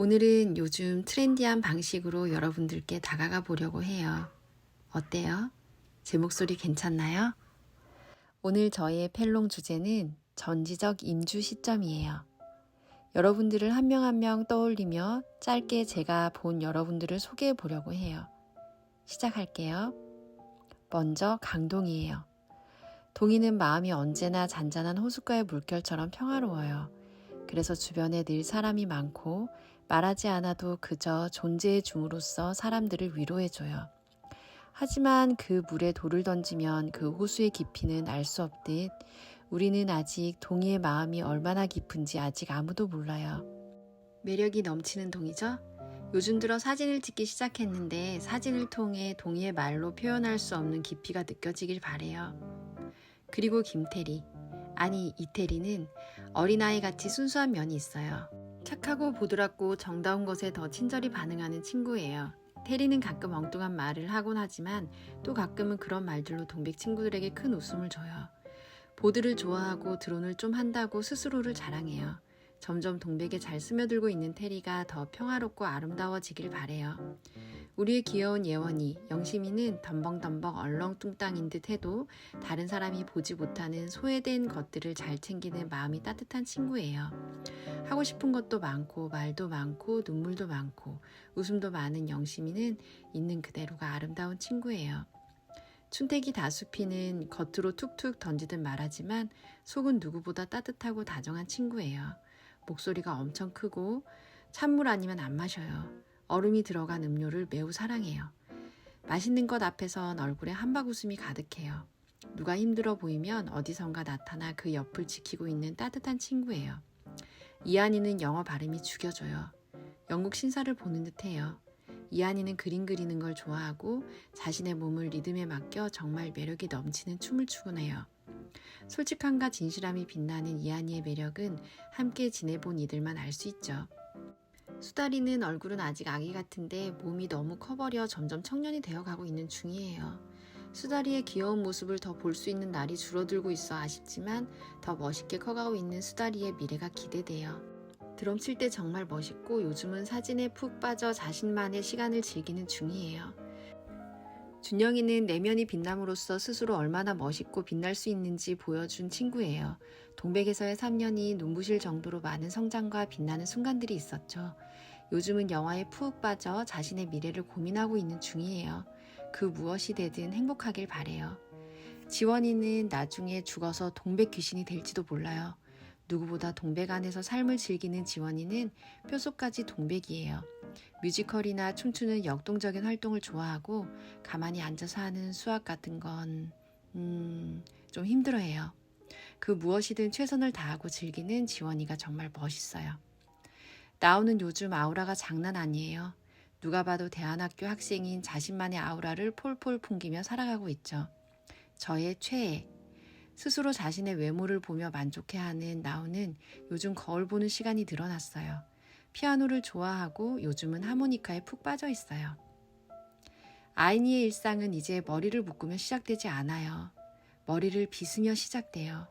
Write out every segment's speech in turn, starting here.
오늘은 요즘 트렌디한 방식으로 여러분들께 다가가 보려고 해요. 어때요? 제 목소리 괜찮나요? 오늘 저의 펠롱 주제는 전지적 임주 시점이에요. 여러분들을 한 명 한 명 떠올리며 짧게 제가 본 여러분들을 소개해 보려고 해요. 시작할게요. 먼저 강동이에요. 동이는 마음이 언제나 잔잔한 호숫가의 물결처럼 평화로워요. 그래서 주변에 늘 사람이 많고 말하지 않아도 그저 존재의 중으로서 사람들을 위로해줘요. 하지만 그 물에 돌을 던지면 그 호수의 깊이는 알 수 없듯 우리는 아직 동이의 마음이 얼마나 깊은지 아직 아무도 몰라요. 매력이 넘치는 동이죠? 요즘 들어 사진을 찍기 시작했는데 사진을 통해 동이의 말로 표현할 수 없는 깊이가 느껴지길 바래요. 그리고 김태리, 아니 이태리는 어린아이 같이 순수한 면이 있어요. 착하고 보드랍고 정다운 것에 더 친절히 반응하는 친구예요. 테리는 가끔 엉뚱한 말을 하곤 하지만 또 가끔은 그런 말들로 동백 친구들에게 큰 웃음을 줘요. 보드를 좋아하고 드론을 좀 한다고 스스로를 자랑해요. 점점 동백에 잘 스며들고 있는 테리가 더 평화롭고 아름다워지길 바래요. 우리의 귀여운 예원이, 영심이는 덤벙덤벙 얼렁뚱땅인 듯 해도 다른 사람이 보지 못하는 소외된 것들을 잘 챙기는 마음이 따뜻한 친구예요. 하고 싶은 것도 많고 말도 많고 눈물도 많고 웃음도 많은 영심이는 있는 그대로가 아름다운 친구예요. 춘택이 다수피는 겉으로 툭툭 던지듯 말하지만 속은 누구보다 따뜻하고 다정한 친구예요. 목소리가 엄청 크고 찬물 아니면 안 마셔요. 얼음이 들어간 음료를 매우 사랑해요. 맛있는 것 앞에선 얼굴에 한바구음이 가득해요. 누가 힘들어 보이면 어디선가 나타나 그 옆을 지키고 있는 따뜻한 친구예요. 이한이는 영어 발음이 죽여줘요. 영국 신사를 보는 듯해요. 이한이는 그림 그리는 걸 좋아하고 자신의 몸을 리듬에 맡겨 정말 매력이 넘치는 춤을 추곤 해요. 솔직함과 진실함이 빛나는 이한이의 매력은 함께 지내본 이들만 알 수 있죠. 수다리는 얼굴은 아직 아기 같은데 몸이 너무 커버려 점점 청년이 되어가고 있는 중이에요. 수다리의 귀여운 모습을 더 볼 수 있는 날이 줄어들고 있어 아쉽지만 더 멋있게 커가고 있는 수다리의 미래가 기대돼요. 드럼 칠 때 정말 멋있고 요즘은 사진에 푹 빠져 자신만의 시간을 즐기는 중이에요. 준영이는 내면이 빛남으로써 스스로 얼마나 멋있고 빛날 수 있는지 보여준 친구예요. 동백에서의 3년이 눈부실 정도로 많은 성장과 빛나는 순간들이 있었죠. 요즘은 영화에 푹 빠져 자신의 미래를 고민하고 있는 중이에요. 그 무엇이 되든 행복하길 바래요. 지원이는 나중에 죽어서 동백 귀신이 될지도 몰라요. 누구보다 동백 안에서 삶을 즐기는 지원이는 뼛속까지 동백이에요. 뮤지컬이나 춤추는 역동적인 활동을 좋아하고 가만히 앉아서 하는 수학 같은 건, 음, 좀 힘들어해요. 그 무엇이든 최선을 다하고 즐기는 지원이가 정말 멋있어요. 나오는 요즘 아우라가 장난 아니에요. 누가 봐도 대안학교 학생인 자신만의 아우라를 폴폴 풍기며 살아가고 있죠. 저의 최애. 스스로 자신의 외모를 보며 만족해하는 나우는 요즘 거울 보는 시간이 늘어났어요. 피아노를 좋아하고 요즘은 하모니카에 푹 빠져 있어요. 아이니의 일상은 이제 머리를 묶으며 시작되지 않아요. 머리를 빗으며 시작돼요.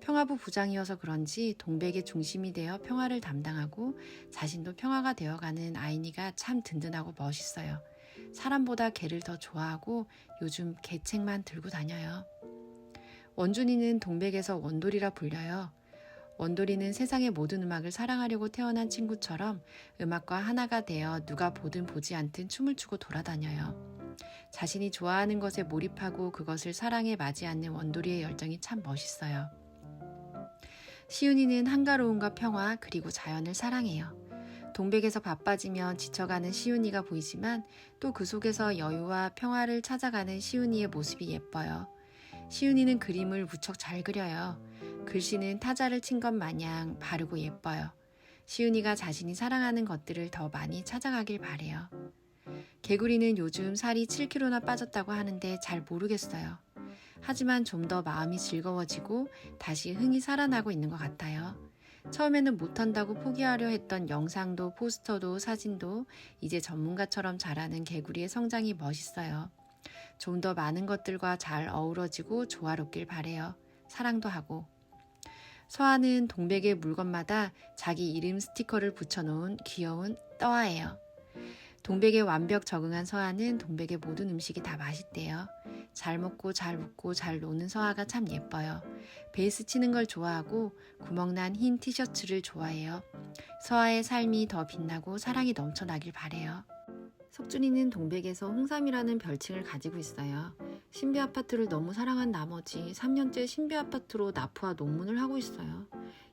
평화부 부장이어서 그런지 동백의 중심이 되어 평화를 담당하고 자신도 평화가 되어가는 아이니가 참 든든하고 멋있어요. 사람보다 개를 더 좋아하고 요즘 개책만 들고 다녀요. 원준이는 동백에서 원돌이라 불려요. 원돌이는 세상의 모든 음악을 사랑하려고 태어난 친구처럼 음악과 하나가 되어 누가 보든 보지 않든 춤을 추고 돌아다녀요. 자신이 좋아하는 것에 몰입하고 그것을 사랑에 맞이 않는 원돌이의 열정이 참 멋있어요. 시윤이는 한가로움과 평화 그리고 자연을 사랑해요. 동백에서 바빠지면 지쳐가는 시윤이가 보이지만 또 그 속에서 여유와 평화를 찾아가는 시윤이의 모습이 예뻐요. 시윤이는 그림을 무척 잘 그려요. 글씨는 타자를 친 것 마냥 바르고 예뻐요. 시윤이가 자신이 사랑하는 것들을 더 많이 찾아가길 바래요. 개구리는 요즘 살이 7kg나 빠졌다고 하는데 잘 모르겠어요. 하지만 좀 더 마음이 즐거워지고 다시 흥이 살아나고 있는 것 같아요. 처음에는 못한다고 포기하려 했던 영상도 포스터도 사진도 이제 전문가처럼 잘하는 개구리의 성장이 멋있어요. 좀 더 많은 것들과 잘 어우러지고 조화롭길 바래요. 사랑도 하고. 서아는 동백의 물건마다 자기 이름 스티커를 붙여놓은 귀여운 떠아예요. 동백에 완벽 적응한 서아는 동백의 모든 음식이 다 맛있대요. 잘 먹고 잘 웃고 잘 노는 서아가 참 예뻐요. 베이스 치는 걸 좋아하고 구멍난 흰 티셔츠를 좋아해요. 서아의 삶이 더 빛나고 사랑이 넘쳐나길 바래요. 석준이는 동백에서 홍삼이라는 별칭을 가지고 있어요. 신비 아파트를 너무 사랑한 나머지 3년째 신비 아파트로 나프와 논문을 하고 있어요.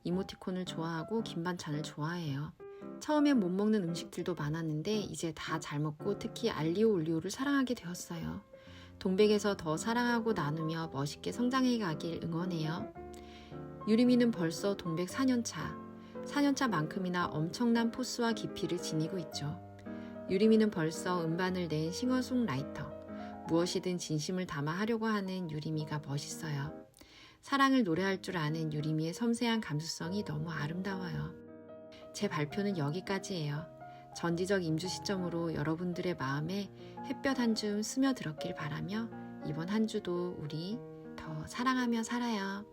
이모티콘을 좋아하고 김 반찬을 좋아해요. 처음엔 못 먹는 음식들도 많았는데 이제 다 잘 먹고 특히 알리오 올리오를 사랑하게 되었어요. 동백에서 더 사랑하고 나누며 멋있게 성장해 가길 응원해요. 유리미는 벌써 동백 4년차. 4년차만큼이나 엄청난 포스와 깊이를 지니고 있죠. 유리미는 벌써 음반을 낸 싱어송라이터. 무엇이든 진심을 담아 하려고 하는 유리미가 멋있어요. 사랑을 노래할 줄 아는 유리미의 섬세한 감수성이 너무 아름다워요. 제 발표는 여기까지예요. 전지적 임주 시점으로 여러분들의 마음에 햇볕 한 줌 스며들었길 바라며 이번 한 주도 우리 더 사랑하며 살아요.